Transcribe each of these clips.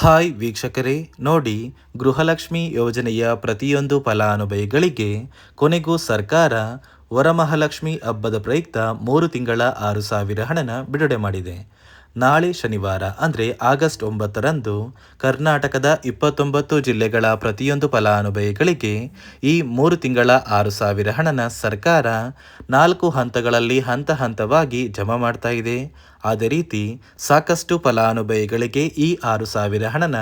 Hi ವೀಕ್ಷಕರೇ, ನೋಡಿ ಗೃಹಲಕ್ಷ್ಮಿ ಯೋಜನೆಯ ಪ್ರತಿಯೊಂದು ಫಲಾನುಭವಿಗಳಿಗೆ ಕೊನೆಗೂ ಸರ್ಕಾರ ವರಮಹಾಲಕ್ಷ್ಮಿ ಹಬ್ಬದ ಪ್ರಯುಕ್ತ ಮೂರು ತಿಂಗಳ ಆರು ಸಾವಿರ ಹಣನ ಬಿಡುಗಡೆ ಮಾಡಿದೆ. ನಾಳೆ ಶನಿವಾರ, ಅಂದರೆ ಆಗಸ್ಟ್ ಒಂಬತ್ತರಂದು ಕರ್ನಾಟಕದ ಇಪ್ಪತ್ತೊಂಬತ್ತು ಜಿಲ್ಲೆಗಳ ಪ್ರತಿಯೊಂದು ಫಲಾನುಭವಿಗಳಿಗೆ ಈ ಮೂರು ತಿಂಗಳ ಆರು ಸಾವಿರ ಹಣನ ಸರ್ಕಾರ ನಾಲ್ಕು ಹಂತಗಳಲ್ಲಿ ಹಂತ ಹಂತವಾಗಿ ಜಮಾ ಮಾಡ್ತಾ ಇದೆ. ಅದೇ ರೀತಿ ಸಾಕಷ್ಟು ಫಲಾನುಭವಿಗಳಿಗೆ ಈ ಆರು ಸಾವಿರ ಹಣನ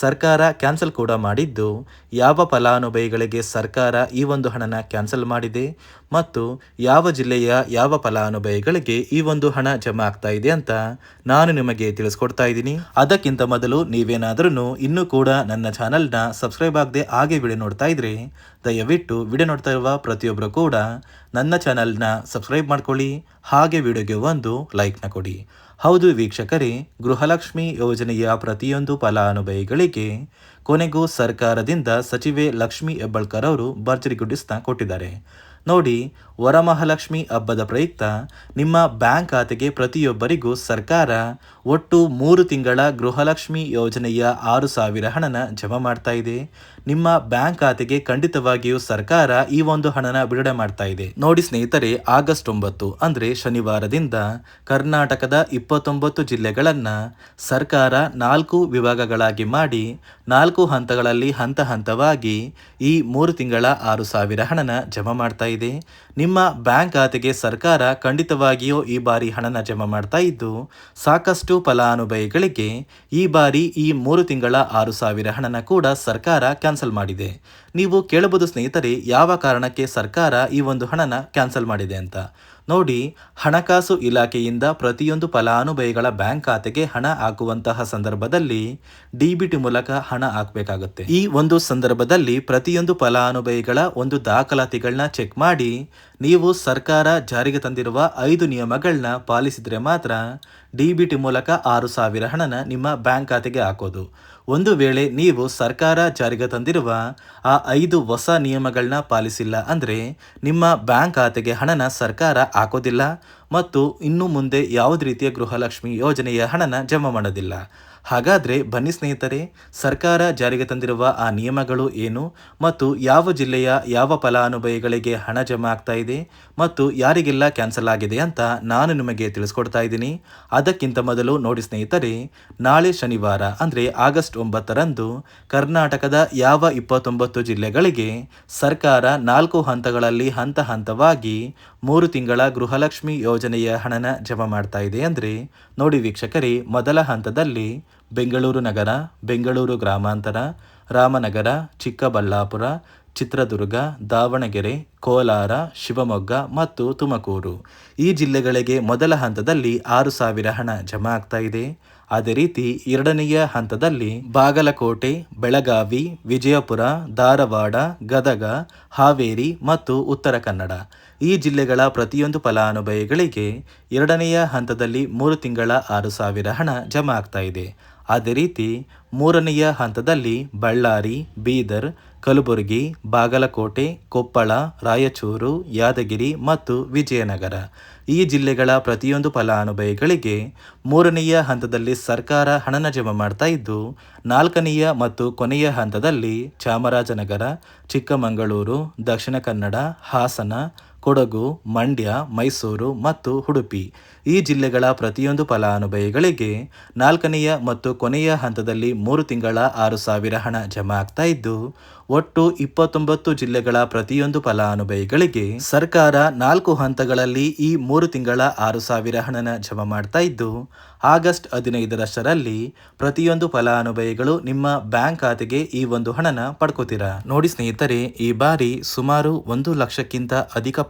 ಸರ್ಕಾರ ಕ್ಯಾನ್ಸಲ್ ಕೂಡ ಮಾಡಿದ್ದು, ಯಾವ ಫಲಾನುಭವಿಗಳಿಗೆ ಸರ್ಕಾರ ಈ ಒಂದು ಹಣನ ಕ್ಯಾನ್ಸಲ್ ಮಾಡಿದೆ ಮತ್ತು ಯಾವ ಜಿಲ್ಲೆಯ ಯಾವ ಫಲಾನುಭವಿಗಳಿಗೆ ಈ ಒಂದು ಹಣ ಜಮಾ ಆಗ್ತಾ ಇದೆ ಅಂತ ನಾನು ನಿಮಗೆ ತಿಳಿಸ್ಕೊಡ್ತಾ ಇದ್ದೀನಿ. ಅದಕ್ಕಿಂತ ಮೊದಲು ನೀವೇನಾದ್ರೂ ಇನ್ನೂ ಕೂಡ ನನ್ನ ಚಾನಲ್ನ ಸಬ್ಸ್ಕ್ರೈಬ್ ಆಗದೆ ಹಾಗೆ ವಿಡಿಯೋ ನೋಡ್ತಾ ಇದ್ರೆ ದಯವಿಟ್ಟು ವಿಡಿಯೋ ನೋಡ್ತಾ ಇರುವ ಪ್ರತಿಯೊಬ್ಬರು ಕೂಡ ನನ್ನ ಚಾನಲ್ನ ಸಬ್ಸ್ಕ್ರೈಬ್ ಮಾಡ್ಕೊಳ್ಳಿ, ಹಾಗೆ ವಿಡಿಯೋಗೆ ಒಂದು ಲೈಕ್ನ ಕೊಡಿ. ಹೌದು ವೀಕ್ಷಕರೇ, ಗೃಹಲಕ್ಷ್ಮಿ ಯೋಜನೆಯ ಪ್ರತಿಯೊಂದು ಫಲಾನುಭವಿಗಳಿಗೆ ಕೊನೆಗೂ ಸರ್ಕಾರದಿಂದ ಸಚಿವೆ ಲಕ್ಷ್ಮಿ ಹೆಬ್ಬಳ್ಕರ್ ಅವರು ಭರ್ಜರಿ ಗುಡ್ಡಿಸ್ನ ಕೊಟ್ಟಿದ್ದಾರೆ. ನೋಡಿ, ವರಮಹಾಲಕ್ಷ್ಮಿ ಹಬ್ಬದ ಪ್ರಯುಕ್ತ ನಿಮ್ಮ ಬ್ಯಾಂಕ್ ಖಾತೆಗೆ ಪ್ರತಿಯೊಬ್ಬರಿಗೂ ಸರ್ಕಾರ ಒಟ್ಟು ಮೂರು ತಿಂಗಳ ಗೃಹಲಕ್ಷ್ಮಿ ಯೋಜನೆಯ ಆರು ಸಾವಿರ ಹಣನ ಜಮಾ ಮಾಡ್ತಾ ಇದೆ. ನಿಮ್ಮ ಬ್ಯಾಂಕ್ ಖಾತೆಗೆ ಖಂಡಿತವಾಗಿಯೂ ಸರ್ಕಾರ ಈ ಒಂದು ಹಣನ ಬಿಡುಗಡೆ ಮಾಡ್ತಾ ಇದೆ. ನೋಡಿ ಸ್ನೇಹಿತರೆ, ಆಗಸ್ಟ್ ಒಂಬತ್ತು ಅಂದರೆ ಶನಿವಾರದಿಂದ ಕರ್ನಾಟಕದ ಇಪ್ಪತ್ತೊಂಬತ್ತು ಜಿಲ್ಲೆಗಳನ್ನು ಸರ್ಕಾರ ನಾಲ್ಕು ವಿಭಾಗಗಳಾಗಿ ಮಾಡಿ ನಾಲ್ಕು ಹಂತಗಳಲ್ಲಿ ಹಂತ ಹಂತವಾಗಿ ಈ ಮೂರು ತಿಂಗಳ ಆರು ಸಾವಿರ ಹಣನ ಜಮಾ ಮಾಡ್ತಾ ಇದೆ. ನಿಮ್ಮ ಬ್ಯಾಂಕ್ ಖಾತೆಗೆ ಸರ್ಕಾರ ಖಂಡಿತವಾಗಿಯೂ ಈ ಬಾರಿ ಹಣನ ಜಮಾ ಮಾಡ್ತಾ ಇದ್ದು, ಸಾಕಷ್ಟು ಫಲಾನುಭವಿಗಳಿಗೆ ಈ ಬಾರಿ ಈ ಮೂರು ತಿಂಗಳ ಆರು ಸಾವಿರ ಹಣನ ಕೂಡ ಸರ್ಕಾರ ಕ್ಯಾನ್ಸಲ್ ಮಾಡಿದೆ. ನೀವು ಕೇಳಬಹುದು ಸ್ನೇಹಿತರೆ, ಯಾವ ಕಾರಣಕ್ಕೆ ಸರ್ಕಾರ ಈ ಒಂದು ಹಣನ ಕ್ಯಾನ್ಸಲ್ ಮಾಡಿದೆ ಅಂತ. ನೋಡಿ, ಹಣಕಾಸು ಇಲಾಖೆಯಿಂದ ಪ್ರತಿಯೊಂದು ಫಲಾನುಭವಿಗಳ ಬ್ಯಾಂಕ್ ಖಾತೆಗೆ ಹಣ ಹಾಕುವಂತಹ ಸಂದರ್ಭದಲ್ಲಿ ಡಿಬಿಟಿ ಮೂಲಕ ಹಣ ಹಾಕಬೇಕಾಗುತ್ತೆ. ಈ ಒಂದು ಸಂದರ್ಭದಲ್ಲಿ ಪ್ರತಿಯೊಂದು ಫಲಾನುಭವಿಗಳ ಒಂದು ದಾಖಲಾತಿಗಳನ್ನ ಚೆಕ್ ಮಾಡಿ, ನೀವು ಸರ್ಕಾರ ಜಾರಿಗೆ ತಂದಿರುವ ಐದು ನಿಯಮಗಳನ್ನ ಪಾಲಿಸಿದರೆ ಮಾತ್ರ ಡಿಬಿಟಿ ಮೂಲಕ ಆರು ಸಾವಿರ ಹಣನ ನಿಮ್ಮ ಬ್ಯಾಂಕ್ ಖಾತೆಗೆ ಹಾಕೋದು. ಒಂದು ವೇಳೆ ನೀವು ಸರ್ಕಾರ ಜಾರಿಗೆ ತಂದಿರುವ ಆ ಐದು ಹೊಸ ನಿಯಮಗಳನ್ನ ಪಾಲಿಸಿಲ್ಲ ಅಂದರೆ ನಿಮ್ಮ ಬ್ಯಾಂಕ್ ಖಾತೆಗೆ ಹಣನ ಸರ್ಕಾರ ಹಾಕೋದಿಲ್ಲ ಮತ್ತು ಇನ್ನು ಮುಂದೆ ಯಾವುದೇ ರೀತಿಯ ಗೃಹಲಕ್ಷ್ಮಿ ಯೋಜನೆಯ ಹಣನ ಜಮಾ ಮಾಡೋದಿಲ್ಲ. ಹಾಗಾದರೆ ಬನ್ನಿ ಸ್ನೇಹಿತರೆ, ಸರ್ಕಾರ ಜಾರಿಗೆ ತಂದಿರುವ ಆ ನಿಯಮಗಳು ಏನು ಮತ್ತು ಯಾವ ಜಿಲ್ಲೆಯ ಯಾವ ಫಲಾನುಭವಿಗಳಿಗೆ ಹಣ ಜಮಾ ಆಗ್ತಾ ಇದೆ ಮತ್ತು ಯಾರಿಗೆಲ್ಲ ಕ್ಯಾನ್ಸಲ್ ಆಗಿದೆ ಅಂತ ನಾನು ನಿಮಗೆ ತಿಳಿಸ್ಕೊಡ್ತಾ ಇದ್ದೀನಿ. ಅದಕ್ಕಿಂತ ಮೊದಲು ನೋಡಿ ಸ್ನೇಹಿತರೆ, ನಾಳೆ ಶನಿವಾರ ಅಂದರೆ ಆಗಸ್ಟ್ ಒಂಬತ್ತರಂದು ಕರ್ನಾಟಕದ ಯಾವ ಇಪ್ಪತ್ತೊಂಬತ್ತು ಜಿಲ್ಲೆಗಳಿಗೆ ಸರ್ಕಾರ ನಾಲ್ಕು ಹಂತಗಳಲ್ಲಿ ಹಂತ ಹಂತವಾಗಿ ಮೂರು ತಿಂಗಳ ಗೃಹಲಕ್ಷ್ಮಿ ಯೋಜನೆಯ ಹಣನ ಜಮಾ ಮಾಡ್ತಾ ಇದೆ ಅಂದರೆ ನೋಡಿ ವೀಕ್ಷಕರೇ, ಮೊದಲ ಹಂತದಲ್ಲಿ ಬೆಂಗಳೂರು ನಗರ, ಬೆಂಗಳೂರು ಗ್ರಾಮಾಂತರ, ರಾಮನಗರ, ಚಿಕ್ಕಬಳ್ಳಾಪುರ, ಚಿತ್ರದುರ್ಗ, ದಾವಣಗೆರೆ, ಕೋಲಾರ, ಶಿವಮೊಗ್ಗ ಮತ್ತು ತುಮಕೂರು. ಈ ಜಿಲ್ಲೆಗಳಿಗೆ ಮೊದಲ ಹಂತದಲ್ಲಿ ಆರು ಸಾವಿರ ಹಣ ಜಮಾ ಆಗ್ತಾ ಇದೆ. ಅದೇ ರೀತಿ ಎರಡನೆಯ ಹಂತದಲ್ಲಿ ಬಾಗಲಕೋಟೆ, ಬೆಳಗಾವಿ, ವಿಜಯಪುರ, ಧಾರವಾಡ, ಗದಗ, ಹಾವೇರಿ ಮತ್ತು ಉತ್ತರ ಕನ್ನಡ. ಈ ಜಿಲ್ಲೆಗಳ ಪ್ರತಿಯೊಂದು ಫಲಾನುಭವಿಗಳಿಗೆ ಎರಡನೆಯ ಹಂತದಲ್ಲಿ ಮೂರು ತಿಂಗಳ ಆರು ಸಾವಿರ ಹಣ ಜಮಾ ಆಗ್ತಾ ಇದೆ. ಅದೇ ರೀತಿ ಮೂರನೆಯ ಹಂತದಲ್ಲಿ ಬಳ್ಳಾರಿ, ಬೀದರ್, ಕಲಬುರಗಿ, ಬಾಗಲಕೋಟೆ, ಕೊಪ್ಪಳ, ರಾಯಚೂರು, ಯಾದಗಿರಿ ಮತ್ತು ವಿಜಯನಗರ. ಈ ಜಿಲ್ಲೆಗಳ ಪ್ರತಿಯೊಂದು ಫಲಾನುಭವಿಗಳಿಗೆ ಮೂರನೆಯ ಹಂತದಲ್ಲಿ ಸರ್ಕಾರ ಹಣನ ಜಮಾ ಮಾಡ್ತಾ ಇದ್ದು, ನಾಲ್ಕನೆಯ ಮತ್ತು ಕೊನೆಯ ಹಂತದಲ್ಲಿ ಚಾಮರಾಜನಗರ, ಚಿಕ್ಕಮಗಳೂರು, ದಕ್ಷಿಣ ಕನ್ನಡ, ಹಾಸನ ಕೊಡಗು, ಮಂಡ್ಯ, ಮೈಸೂರು ಮತ್ತು ಉಡುಪಿ. ಈ ಜಿಲ್ಲೆಗಳ ಪ್ರತಿಯೊಂದು ಫಲಾನುಭವಿಗಳಿಗೆ ನಾಲ್ಕನೆಯ ಮತ್ತು ಕೊನೆಯ ಹಂತದಲ್ಲಿ ಮೂರು ತಿಂಗಳ ಆರು ಸಾವಿರ ಹಣ ಜಮಾ ಆಗ್ತಾ ಇದ್ದು, ಒಟ್ಟು ಇಪ್ಪತ್ತೊಂಬತ್ತು ಜಿಲ್ಲೆಗಳ ಪ್ರತಿಯೊಂದು ಫಲಾನುಭವಿಗಳಿಗೆ ಸರ್ಕಾರ ನಾಲ್ಕು ಹಂತಗಳಲ್ಲಿ ಈ ಮೂರು ತಿಂಗಳ ಆರು ಸಾವಿರ ಹಣನ ಜಮಾ ಮಾಡ್ತಾ ಇದ್ದು, ಆಗಸ್ಟ್ ಹದಿನೈದರಷ್ಟರಲ್ಲಿ ಪ್ರತಿಯೊಂದು ಫಲಾನುಭವಿಗಳು ನಿಮ್ಮ ಬ್ಯಾಂಕ್ ಖಾತೆಗೆ ಈ ಒಂದು ಹಣನ ಪಡ್ಕೋತೀರಾ? ನೋಡಿ ಸ್ನೇಹಿತರೆ, ಈ ಬಾರಿ ಸುಮಾರು ಒಂದು ಲಕ್ಷಕ್ಕಿಂತ ಅಧಿಕ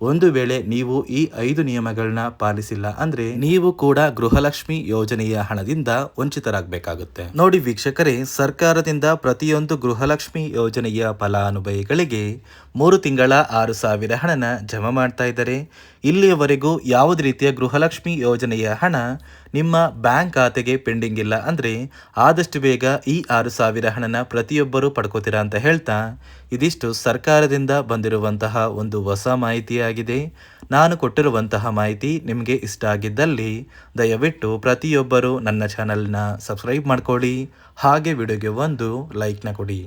ಒಂದು ವೇಳೆ ನೀವು ಈ ಐದು ನಿಯಮಗಳನ್ನ ಪಾಲಿಸಿಲ್ಲ ಅಂದ್ರೆ ನೀವು ಕೂಡ ಗೃಹಲಕ್ಷ್ಮಿ ಯೋಜನೆಯ ಹಣದಿಂದ ವಂಚಿತರಾಗಬೇಕಾಗುತ್ತೆ. ನೋಡಿ ವೀಕ್ಷಕರೇ, ಸರ್ಕಾರದಿಂದ ಪ್ರತಿಯೊಂದು ಗೃಹಲಕ್ಷ್ಮಿ ಯೋಜನೆಯ ಫಲಾನುಭವಿಗಳಿಗೆ ಮೂರು ತಿಂಗಳ ಆರು ಸಾವಿರ ಹಣನ ಜಮಾ ಮಾಡ್ತಾ ಇದ್ದಾರೆ. ಇಲ್ಲಿಯವರೆಗೂ ಯಾವುದೇ ರೀತಿಯ ಗೃಹಲಕ್ಷ್ಮಿ ಯೋಜನೆಯ ಹಣ ನಿಮ್ಮ ಬ್ಯಾಂಕ್ ಖಾತೆಗೆ ಪೆಂಡಿಂಗ್ ಇಲ್ಲ ಅಂದರೆ ಆದಷ್ಟು ಬೇಗ ಈ ಆರು ಸಾವಿರ ಹಣನ ಪ್ರತಿಯೊಬ್ಬರೂ ಪಡ್ಕೋತೀರಾ ಅಂತ ಹೇಳ್ತಾ ಇದಿಷ್ಟು ಸರ್ಕಾರದಿಂದ ಬಂದಿರುವಂತಹ ಒಂದು ಹೊಸ ಮಾಹಿತಿಯಾಗಿದೆ. ನಾನು ಕೊಟ್ಟಿರುವಂತಹ ಮಾಹಿತಿ ನಿಮಗೆ ಇಷ್ಟ ಆಗಿದ್ದಲ್ಲಿ ದಯವಿಟ್ಟು ಪ್ರತಿಯೊಬ್ಬರು ನನ್ನ ಚಾನಲ್ನ ಸಬ್ಸ್ಕ್ರೈಬ್ ಮಾಡ್ಕೊಳ್ಳಿ. ಹಾಗೆ ವಿಡಿಯೋಗೆ ಒಂದು ಲೈಕ್ನ ಕೊಡಿ.